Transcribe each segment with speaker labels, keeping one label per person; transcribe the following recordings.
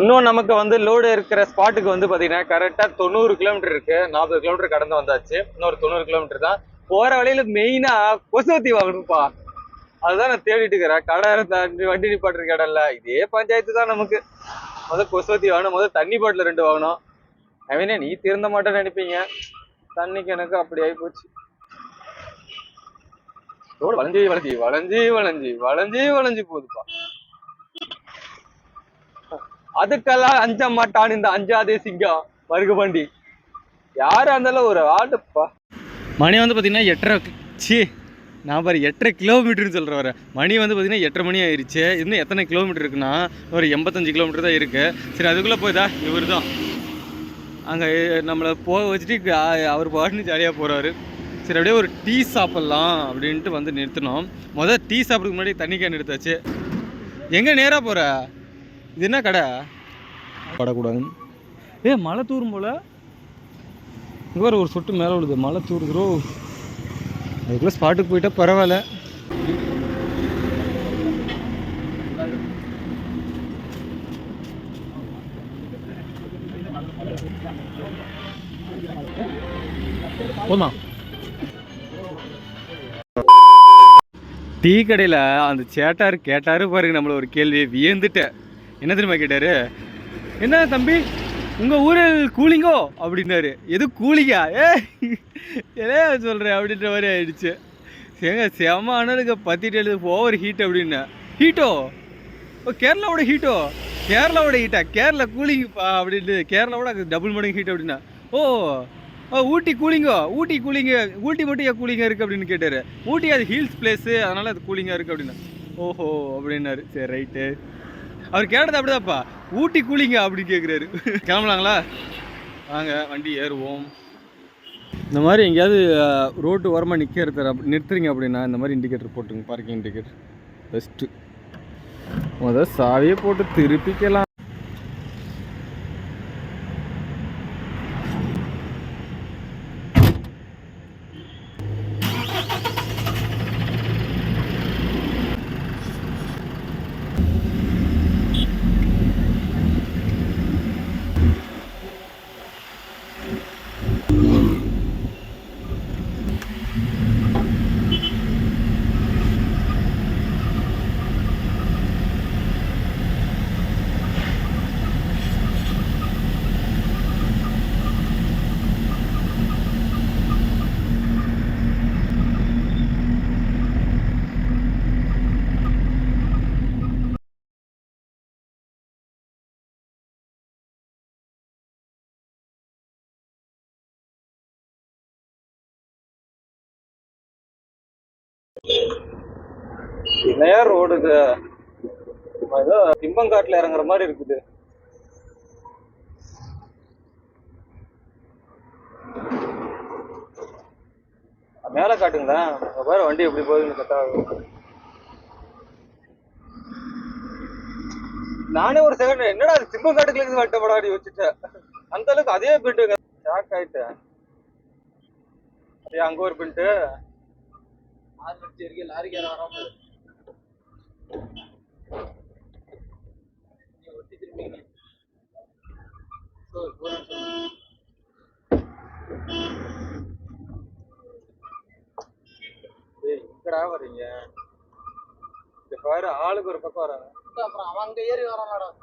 Speaker 1: இன்னும் நமக்கு வந்து லோடு இருக்கிற ஸ்பாட்டுக்கு வந்து பார்த்தீங்கன்னா கரெக்டா தொண்ணூறு கிலோமீட்டர் இருக்கு. நாற்பது கிலோமீட்டர் கடந்து வந்தாச்சு. இன்னொரு தொண்ணூறு கிலோமீட்டர் தான். போற வழியில மெயினா கொசுவத்தி வாங்கணும்ப்பா. அதுதான் நான் தேடிட்டு இருக்கிறேன். கடை இருந்தா வண்டி நிப்பாட்டுற இடம் இல்ல. இதே பஞ்சாயத்து தான் நமக்கு. முதல் கொசுவத்தி வாங்கணும். முதல் தண்ணி பாட்டில் ரெண்டு வாங்கணும். அவனே நீ திருந்த மாட்டேன்னு நினைப்பீங்க. தண்ணிக்கு எனக்கு அப்படி ஆகி போச்சு. ரோடு வளைஞ்சி வளைஞ்சி வளைஞ்சி வளைஞ்சி வளைஞ்சி வளைஞ்சி போகுதுப்பா. அதுக்கெல்லாம் அஞ்ச மாட்டான் இந்த அஞ்சாதே சிங்கம் மருகுபண்டி யாரா இருந்தாலும் ஒரு ஆடுப்பா மணி வந்து பார்த்தீங்கன்னா எட்டரை சி நான் பாரு எட்டரை கிலோமீட்டர்னு சொல்கிற வர. மணி வந்து பார்த்தீங்கன்னா எட்டரை மணி ஆயிடுச்சு இன்னும் எத்தனை கிலோமீட்டர் இருக்குன்னா ஒரு எண்பத்தஞ்சு கிலோமீட்டர் தான் இருக்குது சரி அதுக்குள்ளே போய்தா இவர் தான். அங்கே நம்மளை போக வச்சுட்டு அவர் பாட்டுன்னு ஜாலியாக போகிறாரு சரி அப்படியே ஒரு டீ சாப்பிட்லாம் அப்படின்ட்டு வந்து நிறுத்தினோம். முதல் டீ சாப்பிட்றதுக்கு முன்னாடி தண்ணி கேன் எடுத்தாச்சு. எங்கே நேராக போகிற இது என்ன கடை? படக்கூடாதுன்னு. ஏ மழை தூரும் போல. இங்கே வேறு ஒரு சொட்டு மேலே விழுது. மழை தூருதுரோ. அதுக்குள்ளே ஸ்பாட்டுக்கு போயிட்டா பரவாயில்ல. போமா டீ கடையில் அந்த சேட்டார் கேட்டாரு பாருங்க நம்மள ஒரு கேள்வி. வியந்துட்டேன். என்ன தெரியுமா கேட்டாரு? என்ன தம்பி? உங்கள் ஊரில் கூலிங்கோ? அப்படின்னாரு. எது கூலிங்கா? ஏ எதே சொல்கிறேன் அப்படின்ற மாதிரி ஆயிடுச்சு. ஏங்க செம அனலுக்கு பத்திட்டு எழுது ஓவர் ஹீட் அப்படின்னு. ஹீட்டோ ஓ கேரளாவோட ஹீட்டோ கேரளாவோட ஹீட்டா கேரளா கூலிங்ப்பா அப்படின்ட்டு. கேரளாவோட டபுள் மடங்கு ஹீட் அப்படின்னா. ஓ ஓ ஊட்டி கூலிங்கோ? ஊட்டி கூலிங்கு ஊட்டி மட்டும் ஏன் கூலிங்காக இருக்குது அப்படின்னு கேட்டார். ஊட்டி அது ஹில்ஸ் பிளேஸு அதனால் அது கூலிங்காக இருக்குது அப்படின்னா. ஓஹோ அப்படின்னாரு. சரி ரைட்டு அவர் கேட்டது அப்படிதான்ப்பா. ஊட்டி கூலிங்க அப்படின்னு கேட்குறாரு கிளம்பலாங்களா வாங்க வண்டி ஏறுவோம். இந்த மாதிரி எங்கேயாவது ரோட்டு ஓரமாக நிற்கிறது நிறுத்துறீங்க அப்படின்னா இந்த மாதிரி இண்டிகேட்டர் போட்டுங்க பார்க்கிங் இண்டிகேட்டர் பெஸ்ட்டு முதல் சாவியை போட்டு திருப்பிக்கலாம். நேர் ரோடு இது ஏதோ திம்பங்காட்டில் இறங்குற மாதிரி இருக்குது. மேலே காட்டுங்களேன். அங்க வண்டி எப்படி போகுதுன்னு கரெக்டாக நானே ஒரு செகண்ட் என்னடா அது திம்பங்காட்டுக்குள்ள இருந்து வட்டப்படாடி வச்சுட்டேன் அந்த அளவுக்கு அதே பிரிண்ட் ஷாக் ஆயிட்டேன். அப்படியே அங்க ஒரு பின்ட்டு லாரிக்கு வராம ஏய், எங்கடா வர்றீங்க? இந்த பாரு ஆளுக்கு ஒரு பக்கம் வராங்க.
Speaker 2: அப்புறம் அவன் அங்க ஏறி வரான் மேடம்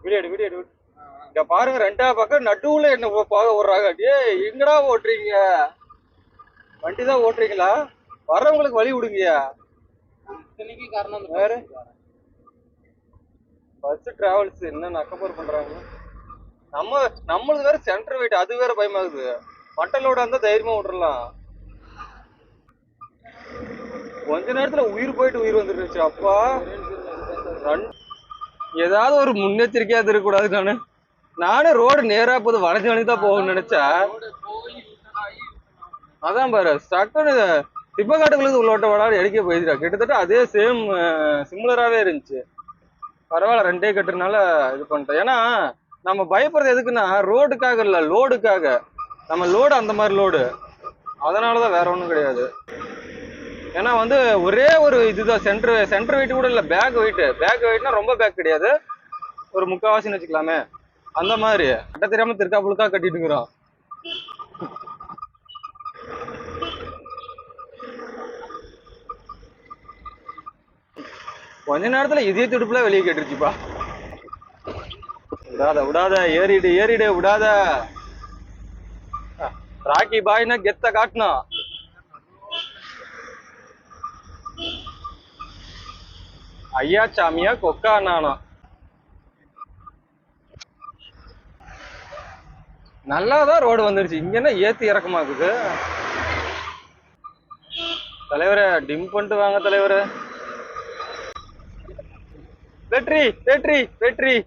Speaker 1: வீடியோ எடு வீடியோ எடு இங்க பாருங்க ரெண்டா பக்கம் நடுவுல என்ன போக விடுறாங்க டேய் எங்கடா ஓட்டுறீங்க? வண்டி தான் ஓட்டுறீங்களா? வர்றவங்களுக்கு வழி விடுங்கய்யா
Speaker 2: இத்தனைக்கு காரணம்
Speaker 1: வேற? பஸ் டிராவல்ஸ் என்ன நக்கம்பர் பண்றாங்க? நம்ம நம்மளது வேற சென்டர் வெயிட் அது வேற பயமாகுது. மட்டலோட இருந்தா தைரியமா விட்டுறலாம் கொஞ்ச நேரத்துல உயிர் போயிட்டு உயிர் வந்துருச்சு அப்பா. ஏதாவது ஒரு முன்னெச்சரிக்கையா இருக்கக்கூடாது நானு. நானே ரோடு நேரா போது வளைஞ்சு வளைஞ்சு தான் போகணும்னு நினைச்சா அதான் பாரு டக்குன்னு திப்பக்காட்டுக்குள்ள உள்ளோட்ட விளாட எடுக்க போயிருக்கா கிட்டத்தட்ட அதே சேம் சிம்லராகவே இருந்துச்சு. பரவாயில்ல ரெண்டே கட்டுறதுனால இது பண்ணிட்டேன் ஏன்னா நம்ம பயப்படுறது எதுக்குன்னா ரோடுக்காக இல்லை லோடுக்காக. நம்ம லோடு அந்த மாதிரி லோடு. அதனால தான் வேற ஒன்றும் கிடையாது. ஏன்னா வந்து ஒரே ஒரு இதுதான் சென்டர் சென்டர் வெயிட் கூட இல்லை பேக் வெயிட்டு பேக் வெயிட்னா ரொம்ப பேக் கிடையாது. ஒரு முக்கால்வாசின்னு வச்சுக்கலாமே. அந்த மாதிரி. கட்ட தெரியாமல் திருக்காப்புழுக்கா கட்டிட்டுங்கிறோம் கொஞ்ச நேரத்துல இதே துடுப்புல வெளியே கேட்டுருச்சுப்பா. விடாத விடாத ஏறிடு ஏறிடு விடாத. ராக்கி பாய்னா கெத்த காட்டணும் ஐயா சாமியா கொக்கா நானும் நல்லாதான் ரோடு வந்துருச்சு. இங்க என்ன ஏத்தி இறக்கமாக்குது தலைவரே டிம் பண்ணிட்டு வாங்க தலைவரே. வெற்றி வெற்றி வெற்றி.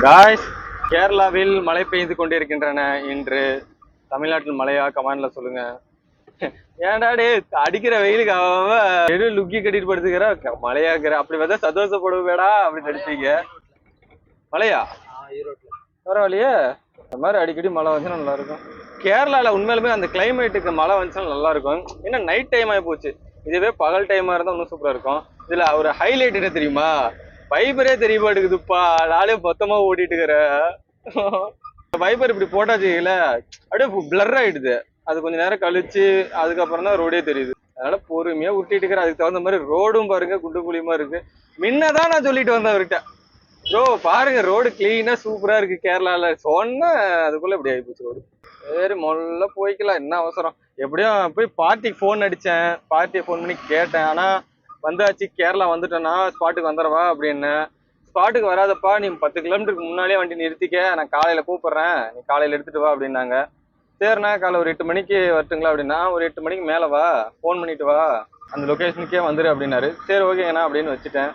Speaker 1: காய்ஸ் கேரளாவில் மழை பெய்து கொண்டிருக்கின்றன. இன்று தமிழ்நாட்டில் மழையா? கமாண்ட்ல சொல்லுங்க. ஏன்டா டே அடிக்கிற வெயிலுக்கு அவ லுக்கி கட்டிட்டு படுத்துக்கிற. க- மழையாக்குற. அப்படி பார்த்தா சந்தோஷப்படுவேடா அப்படின்னு நடிப்பீங்க. மழையா? பரவாயில்லையே. இந்த மாதிரி அடிக்கடி மழை வந்துச்சுன்னா நல்லா இருக்கும். கேரளால உண்மையிலுமே அந்த கிளைமேட்டுக்கு மழை வந்துச்சுன்னா நல்லா இருக்கும். ஏன்னா நைட் டைம் ஆகி போச்சு. இதுவே பகல் டைமா இருந்தா இன்னும் சூப்பரா இருக்கும். இதுல ஒரு ஹைலைட் என்ன தெரியுமா? வைபரே தெரிய மாட்டேங்குதுப்பா. நாளே மொத்தமா ஓடிட்டு இருக்கிற வைபர் இப்படி போட்டாச்சுல அப்படியே பிளர் ஆயிடுது. அது கொஞ்ச நேரம் கழிச்சு அதுக்கப்புறம் தான் ரோடே தெரியுது. அதனால பொறுமையா உருட்டிட்டு இருக்கிற அதுக்கு தகுந்த மாதிரி ரோடும் பாருங்க குண்டு குழியுமா இருக்கு. முன்னதான் நான் சொல்லிட்டு வந்தேன் அவர்கிட்ட. ப்ரோ பாருங்க ரோடு கிளீனா சூப்பரா இருக்கு கேரளால. சொன்ன அதுக்குள்ள இப்படி ஆயிப்போச்சு ரோடு சரி முதல்ல போய்க்கலாம். என்ன அவசரம்? எப்படியும் போய் பார்ட்டிக்கு ஃபோன் அடித்தேன் பார்ட்டியை ஃபோன் பண்ணி கேட்டேன். ஆனால் வந்தாச்சு கேரளா வந்துட்டேன்னா ஸ்பாட்டுக்கு வந்துடவா அப்படின்னு. ஸ்பாட்டுக்கு வராதப்பா நீ பத்து கிலோமீட்டருக்கு முன்னாலே வண்டி நிறுத்திக்க. நான் காலையில் கூப்பிட்றேன். நீ காலையில் எடுத்துகிட்டு வா அப்படின்னாங்க. சரிண்ணா காலை ஒரு எட்டு மணிக்கு வரட்டுங்களா அப்படின்னா ஒரு எட்டு மணிக்கு மேலே வா. ஃபோன் பண்ணிட்டு வா. அந்த லொக்கேஷனுக்கே வந்துடு அப்படின்னாரு. சரி ஓகேங்கண்ணா அப்படின்னு வச்சுட்டேன்.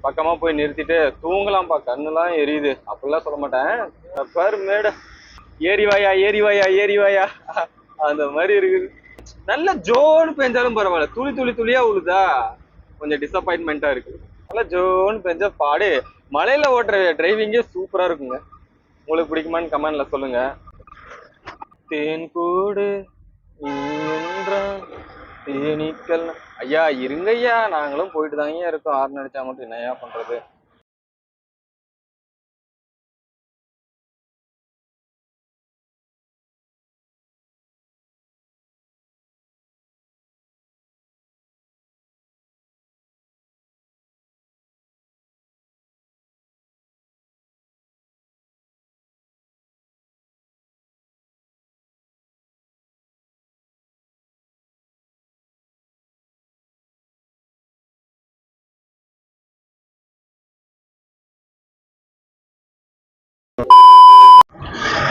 Speaker 1: பக்கமாக போய் நிறுத்திட்டு தூங்கலாம்ப்பா. கண்ணுலாம் எரியுது. அப்படிலாம் சொல்ல மாட்டேன். பாரு மேடு. ஏறிவாயா ஏறிவாயா ஏறிவாயா அந்த மாதிரி இருக்குது. நல்ல ஜோன்னு பெஞ்சாலும் பரவாயில்ல. துளி துளி துளியா உழுதா கொஞ்சம் டிசப்பாயின்மெண்ட்டா இருக்கு. நல்லா ஜோன்னு பெஞ்சா பாடு. மலையில ஓட்டுற டிரைவிங்கே சூப்பரா இருக்குங்க. உங்களுக்கு பிடிக்குமான்னு கமெண்ட்ல சொல்லுங்க. தேன் கூடு நீ தேனீக்கள். ஐயா இருங்கய்யா. நாங்களும் போயிட்டு தாங்க இருக்கோம். ஆறு அடிச்சா மட்டும் என்னையா பண்றது?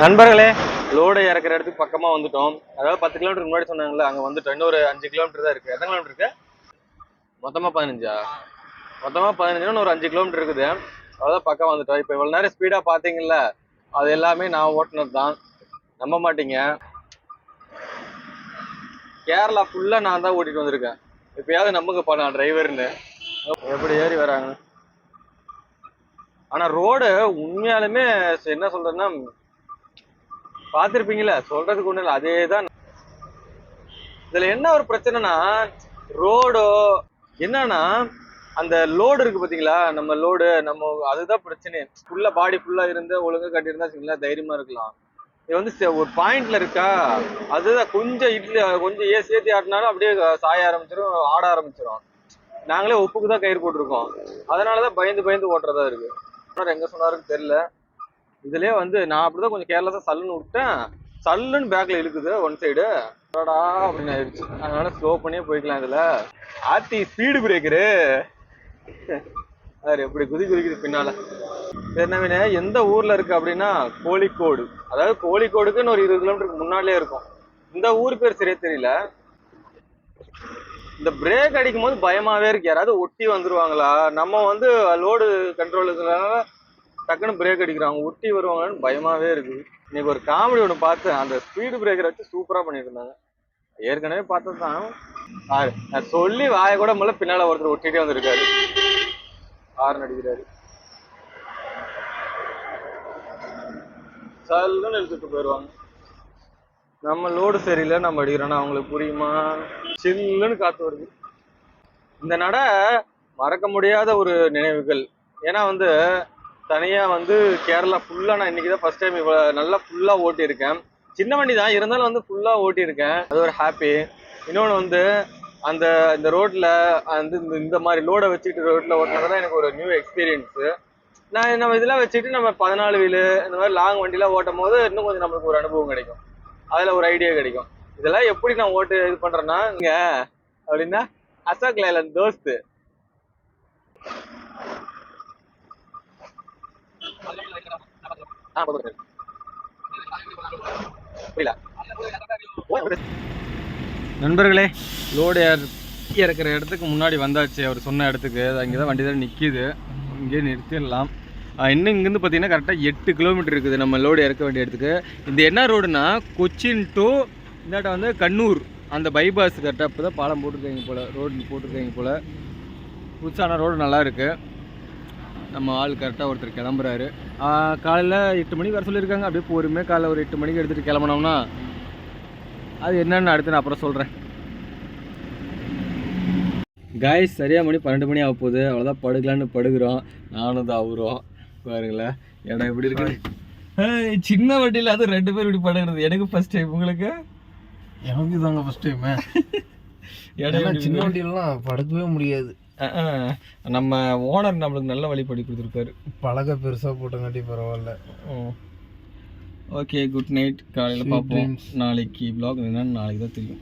Speaker 1: நண்பர்களே. லோடு இறக்குற இடத்துக்கு பக்கமா வந்துட்டோம். அதாவது பத்து கிலோமீட்டர் முன்னாடி சொன்னாங்கல்ல அங்க வந்துட்டோம். இன்னொரு அஞ்சு கிலோமீட்டர் தான் இருக்கு. எத்தனை கிலோமீட்டர் இருக்கு? மொத்தமா பதினஞ்சா? மொத்தமா பதினஞ்சுன்னு ஒரு அஞ்சு கிலோமீட்டர் இருக்குது. அதாவது பக்கம் வந்துட்டோம். இப்போ இவ்வளவு நேரம் ஸ்பீடா பாத்தீங்கல்ல அது எல்லாமே நான் ஓட்டுனது தான். நம்ப மாட்டீங்க. கேரளா ஃபுல்லா நான் தான் ஓட்டிட்டு வந்திருக்கேன். எப்பயாவது நம்புங்கப்பா நான் டிரைவர்னு எப்படி ஏறி வராங்க? ஆனா ரோடு உண்மையாலுமே என்ன சொல்கிறதுன்னா பார்த்துருப்பீங்களா சொல்றதுக்கு ஒண்ணு இல்லை அதே தான் இதுல என்ன ஒரு பிரச்சனைனா ரோடோ என்னன்னா அந்த லோடு இருக்கு பாத்தீங்களா? நம்ம லோடு நம்ம அதுதான் பிரச்சனை. ஃபுல்லா பாடி ஃபுல்லா இருந்து ஒழுங்கா கட்டியிருந்தா வச்சுங்களா தைரியமா இருக்கலாம். இது வந்து ஒரு பாயிண்ட்ல இருக்கா? அதுதான் கொஞ்சம் இட்லி கொஞ்சம் ஏ சேர்த்தி ஆட்டினாலும் அப்படியே சாய ஆரம்பிச்சிடும் ஆட ஆரம்பிச்சிடும் நாங்களே உப்புக்கு தான் கயிறு போட்டிருக்கோம். அதனாலதான் பயந்து பயந்து ஓட்டுறதா இருக்கு. ஆனால் எங்க சொன்னாருன்னு தெரியல. இதுலயே வந்து நான் அப்படிதான் கொஞ்சம் கேர்லெஸ்ஸா சல்லுன்னு விட்டேன். சல்லுன்னு பேக்ல இழுக்குது ஒன் சைடு அடடா அப்படின்னு ஆயிடுச்சு. அதனால ஸ்லோ பண்ணியே போய்க்கலாம் இதுல. ஆத்தி ஸ்பீடு பிரேக்கரு அது எப்படி குதி குதிக்குது பின்னால. என்ன எந்த ஊர்ல இருக்கு அப்படின்னா கோழிக்கோடு. அதாவது கோழிக்கோடுக்குன்னு ஒரு இருபது கிலோமீட்டருக்கு முன்னாலே இருக்கும். இந்த ஊர் பேர் சரியா தெரியல. இந்த பிரேக் அடிக்கும் போது பயமாவே இருக்கு. யாராவது ஒட்டி வந்துருவாங்களா? நம்ம வந்து லோடு கண்ட்ரோல் இருக்கிறதுனால டக்குன்னு பிரேக் அடிக்கிறாங்க ஒட்டி வருவாங்கன்னு பயமாவே இருக்கு இன்னைக்கு ஒரு காமெடி ஒன்று பார்த்தேன் அந்த ஸ்பீடு பிரேக்கரை வச்சு சூப்பரா பண்ணியிருந்தாங்க ஏற்கனவே பார்த்தது தான் சொல்லி வாய கூட முதல்ல பின்னால ஒருத்தர் ஒட்டிட்டே வந்திருக்காரு. ஆறு அடிக்கிறாரு. சல்லுன்னு இழுத்துட்டு போயிடுவாங்க நம்ம லோடு சரியில்லை நம்ம அடிக்கிறோன்னா அவங்களுக்கு புரியுமா? சில்லுன்னு காத்து வருது. இந்த நட மறக்க முடியாத ஒரு நினைவுகள். ஏன்னா வந்து தனியாக வந்து கேரளா ஃபுல்லாக நான் இன்றைக்கி தான் ஃபர்ஸ்ட் டைம் இவ்வளோ நல்லா ஃபுல்லாக ஓட்டியிருக்கேன். சின்ன வண்டி தான் இருந்தாலும் வந்து ஃபுல்லாக ஓட்டியிருக்கேன். அது ஒரு ஹாப்பி இன்னொன்று வந்து அந்த இந்த ரோட்டில் வந்து இந்த- இந்த மாதிரி லோடை வச்சுட்டு ரோட்டில் ஓட்டினது தான் எனக்கு ஒரு நியூ எக்ஸ்பீரியன்ஸு நான் நம்ம இதெல்லாம் வச்சுட்டு நம்ம பதினாலு வீலு இந்த மாதிரி லாங் வண்டிலாம் ஓட்டும் போது இன்னும் கொஞ்சம் நம்மளுக்கு ஒரு அனுபவம் கிடைக்கும். அதில் ஒரு ஐடியா கிடைக்கும். இதெல்லாம் எப்படி நான் ஓட்டு இது பண்ணுறேன்னா இங்கே அப்படின்னா அசோக் லைலன் தோஸ்து. ஆ, போதும், புரியல. நண்பர்களே லோடு இறக்குற இடத்துக்கு முன்னாடி வந்தாச்சு. அவர் சொன்ன இடத்துக்கு. அங்கே தான் வண்டி தான் நிற்கிது இங்கே நிறுத்திடலாம். இன்னும் இங்கேருந்து பார்த்தீங்கன்னா கரெக்டாக எட்டு கிலோமீட்டர் இருக்குது நம்ம லோடு இறக்க வேண்டிய இடத்துக்கு. இந்த என்ன ரோடுனா கொச்சின் டு இந்தாட்ட வந்து கண்ணூர். அந்த பைபாஸ் கரெக்டாக இப்போ தான் பாலம் போட்டிருக்காங்க போல். ரோடு போட்டிருக்காங்க போல். புதுசான ரோடு நல்லா இருக்குது நம்ம ஆள் கரெக்டாக ஒருத்தர் கிளம்புறாரு. காலையில் எட்டு மணிக்கு வர சொல்லியிருக்காங்க. அப்படியே பொறுமையாக காலைல ஒரு எட்டு மணிக்கு எடுத்துகிட்டு கிளம்புனோம்னா அது என்னன்னு அடுத்து நான் அப்புறம் சொல்கிறேன் காய்ஸ் சரியாக மணி பன்னெண்டு மணி ஆக போகுது. அவ்வளோதான் படுக்கலான்னு படுக்கிறோம். நானும் தான் அவரும் பாருங்களேன். இடம் எப்படி இருக்கு? சின்ன வண்டியில் அது ரெண்டு பேர் இப்படி படுகிறது எனக்கு ஃபர்ஸ்ட் டைம் உங்களுக்கு?
Speaker 2: எனக்கு தாங்க ஃபர்ஸ்ட் டைம்
Speaker 1: இடம்
Speaker 2: சின்ன? வண்டியிலலாம் படுக்கவே முடியாது.
Speaker 1: நம்ம ஓனர் நம்மளுக்கு நல்ல வழி படி கொடுத்துருக்காரு.
Speaker 2: பழக பெருசா போட்டங்காட்டி பரவாயில்ல.
Speaker 1: ஓகே குட் நைட் காலையில் பார்ப்போம். நாளைக்கு ப்ளாக் என்னன்னு நாளைக்கு தான் தெரியும்.